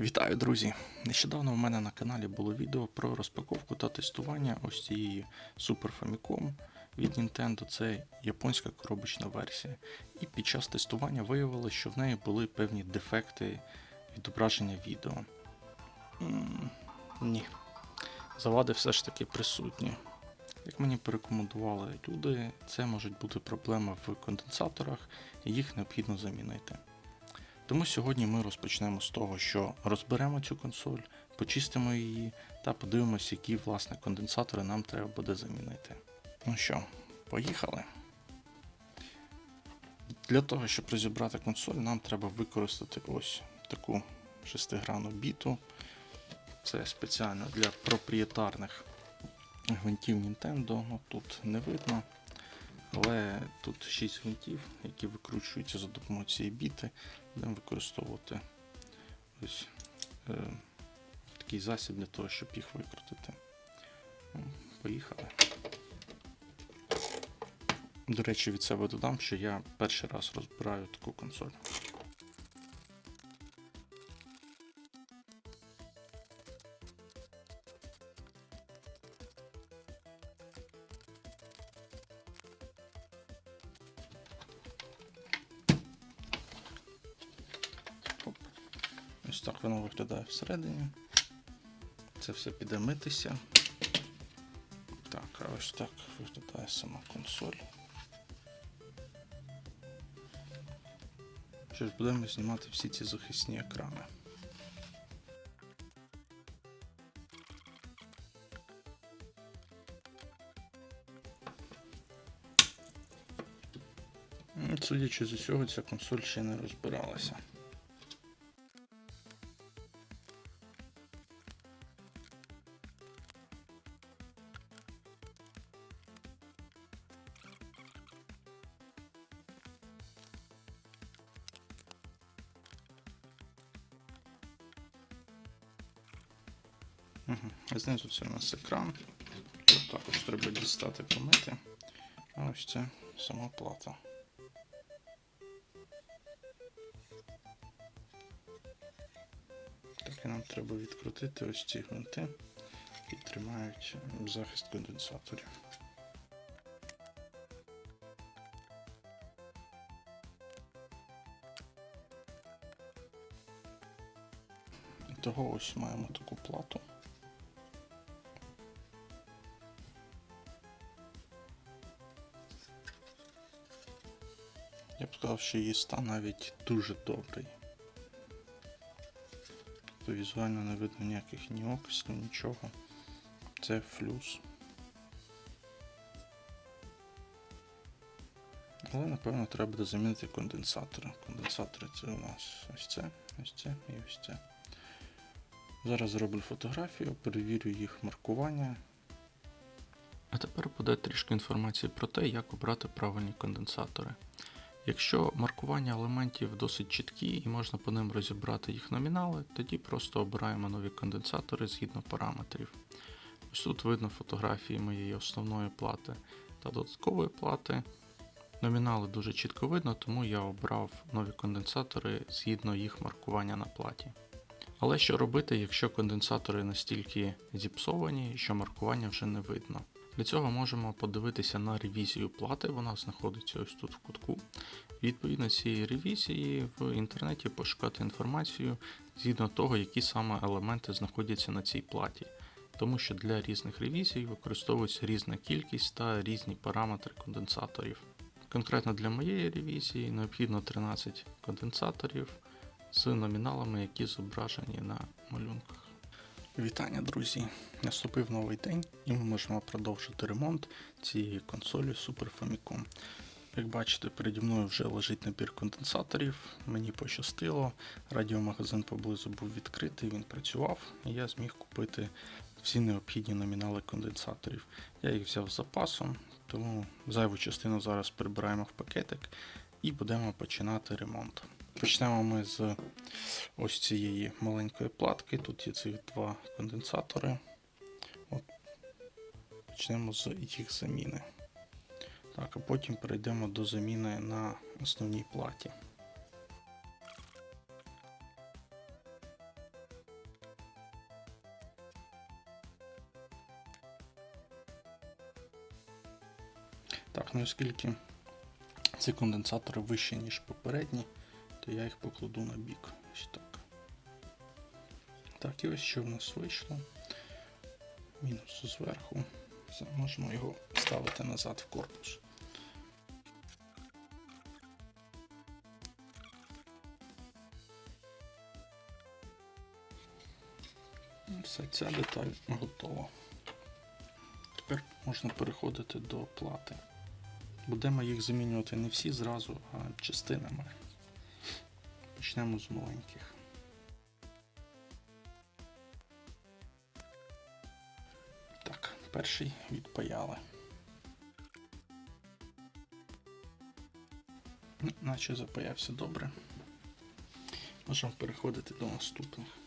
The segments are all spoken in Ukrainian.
Вітаю, друзі! Нещодавно в мене на каналі було відео про розпаковку та тестування ось цієї Super Famicom від Nintendo. Це японська коробочна версія. І під час тестування виявилося, що в неї були певні дефекти відображення відео. М, Ні. Завади все ж таки присутні. Як мені порекомендували люди, це можуть бути проблеми в конденсаторах, і їх необхідно замінити. Тому сьогодні ми розпочнемо з того, що розберемо цю консоль, почистимо її та подивимося, які власне конденсатори нам треба буде замінити. Ну що, поїхали. Для того, щоб розібрати консоль, нам треба використати ось таку шестигранну біту. Це спеціально для проприєтарних гвинтів Nintendo. Ну, тут не видно. Але тут 6 гвинтів, які викручуються за допомогою цієї біти. Будемо використовувати ось е, такий засіб для того, щоб їх викрутити. Поїхали. До речі, від себе додам, що я перший раз розбираю таку консоль. Ось так воно виглядає всередині. Це все піде митися. Так, а ось так виглядає сама консоль. Що ж, будемо знімати всі ці захисні екрани. Судячи з усього, ця консоль ще не розбиралася. Угу. Знизу це у нас екран. Тут також треба дістати помити. А ось це сама плата. Так і нам треба відкрутити ось ці гвинти, які тримають захист конденсаторів. Того ось маємо таку плату. Сказав, що її стан навіть дуже добрий. Тобто візуально не видно ніяких ні окислів, нічого. Це флюс. Але напевно треба буде замінити конденсатори. Конденсатори це у нас ось це, ось це і ось це. Зараз зроблю фотографію, перевірю їх маркування. А тепер буде трішки інформації про те, як обрати правильні конденсатори. Якщо маркування елементів досить чіткі і можна по ним розібрати їх номінали, тоді просто обираємо нові конденсатори згідно параметрів. Ось тут видно фотографії моєї основної плати та додаткової плати. Номінали дуже чітко видно, тому я обрав нові конденсатори згідно їх маркування на платі. Але що робити, якщо конденсатори настільки зіпсовані, що маркування вже не видно? Для цього можемо подивитися на ревізію плати, вона знаходиться ось тут в кутку. Відповідно цієї ревізії в інтернеті пошукати інформацію згідно того, які саме елементи знаходяться на цій платі. Тому що для різних ревізій використовується різна кількість та різні параметри конденсаторів. Конкретно для моєї ревізії необхідно 13 конденсаторів з номіналами, які зображені на малюнках. Вітання, друзі! Наступив новий день і ми можемо продовжити ремонт цієї консолі Super Famicom. Як бачите, переді мною вже лежить набір конденсаторів. Мені пощастило. Радіомагазин поблизу був відкритий, він працював, і я зміг купити всі необхідні номінали конденсаторів. Я їх взяв з запасом, тому зайву частину зараз прибираємо в пакетик і будемо починати ремонт. Почнемо ми з ось цієї маленької платки. Тут є цих два конденсатори. От. Почнемо з їх заміни. Так, А потім перейдемо до заміни на основній платі. Так, ну оскільки ці конденсатори вищі, ніж попередні то я їх покладу на бік. Ось так. Так, і ось що в нас вийшло. Мінус зверху. Все, можемо його ставити назад в корпус. Все, ця деталь готова. Тепер можна переходити до плати. Будемо їх замінювати не всі зразу, а частинами. Почнемо з маленьких. Так, перший відпаяли. Наче запаявся добре. Можемо переходити до наступних.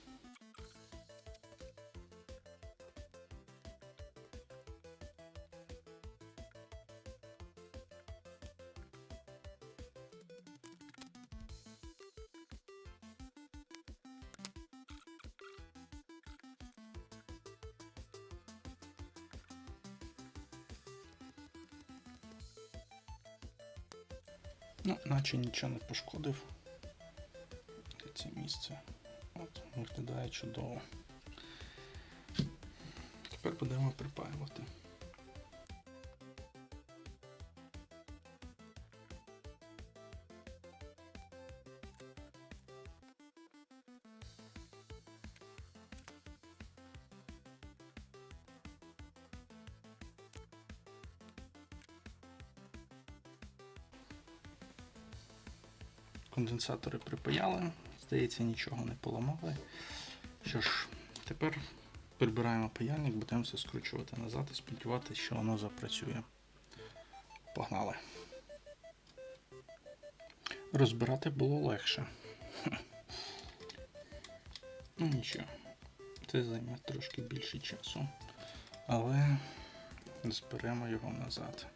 Ну, наче нічого не пошкодив. Це місце. От, виглядає чудово. Тепер будемо припаювати. Конденсатори припаяли, здається, нічого не поламали. Що ж, тепер прибираємо паяльник, будемо все скручувати назад і сподіватися, що воно запрацює. Погнали. Розбирати було легше. Ну нічого, це займе трошки більше часу. Але зберемо його назад.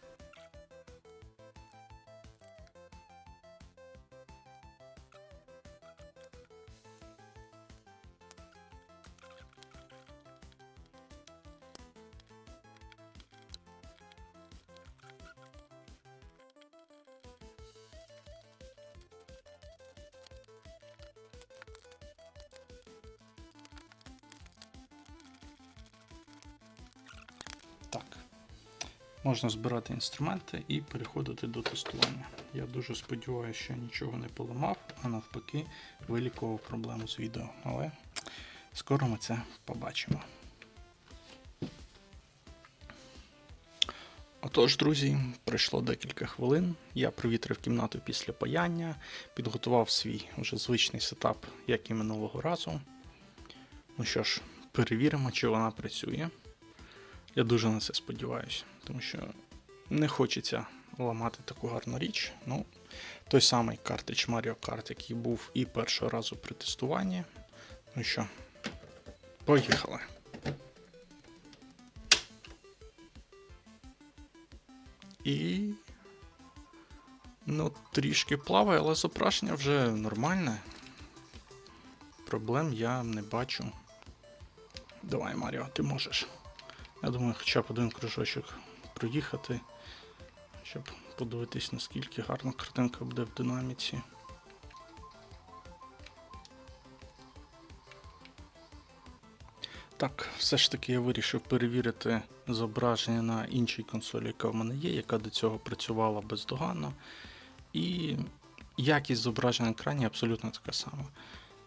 Можна збирати інструменти і переходити до тестування. Я дуже сподіваюся, що нічого не поламав, а навпаки, вилікував проблему з відео. Але скоро ми це побачимо. Отож, друзі, пройшло декілька хвилин. Я провітрив кімнату після паяння, підготував свій вже звичний сетап, як і минулого разу. Ну що ж, перевіримо, чи вона працює. Я дуже на це сподіваюся, тому що не хочеться ламати таку гарну річ. Ну, той самий картридж Mario Kart, який був і першого разу при тестуванні. Ну що, поїхали. І. Ну, трішки плаває, але зображення вже нормальне. Проблем я не бачу. Давай, Маріо, ти можеш. Я думаю, хоча б один кружочок проїхати, щоб подивитись, наскільки гарна картинка буде в динаміці. Так, все ж таки я вирішив перевірити зображення на іншій консолі, яка в мене є, яка до цього працювала бездоганно. І якість зображення на екрані абсолютно така сама.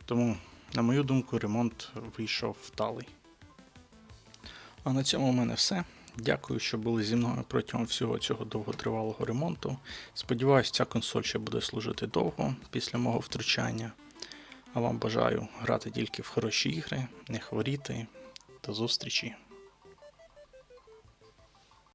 Тому, на мою думку, ремонт вийшов вдалий. А на цьому в мене все. Дякую, що були зі мною протягом всього цього довготривалого ремонту. Сподіваюсь, ця консоль ще буде служити довго після мого втручання. А вам бажаю грати тільки в хороші ігри, не хворіти. До зустрічі!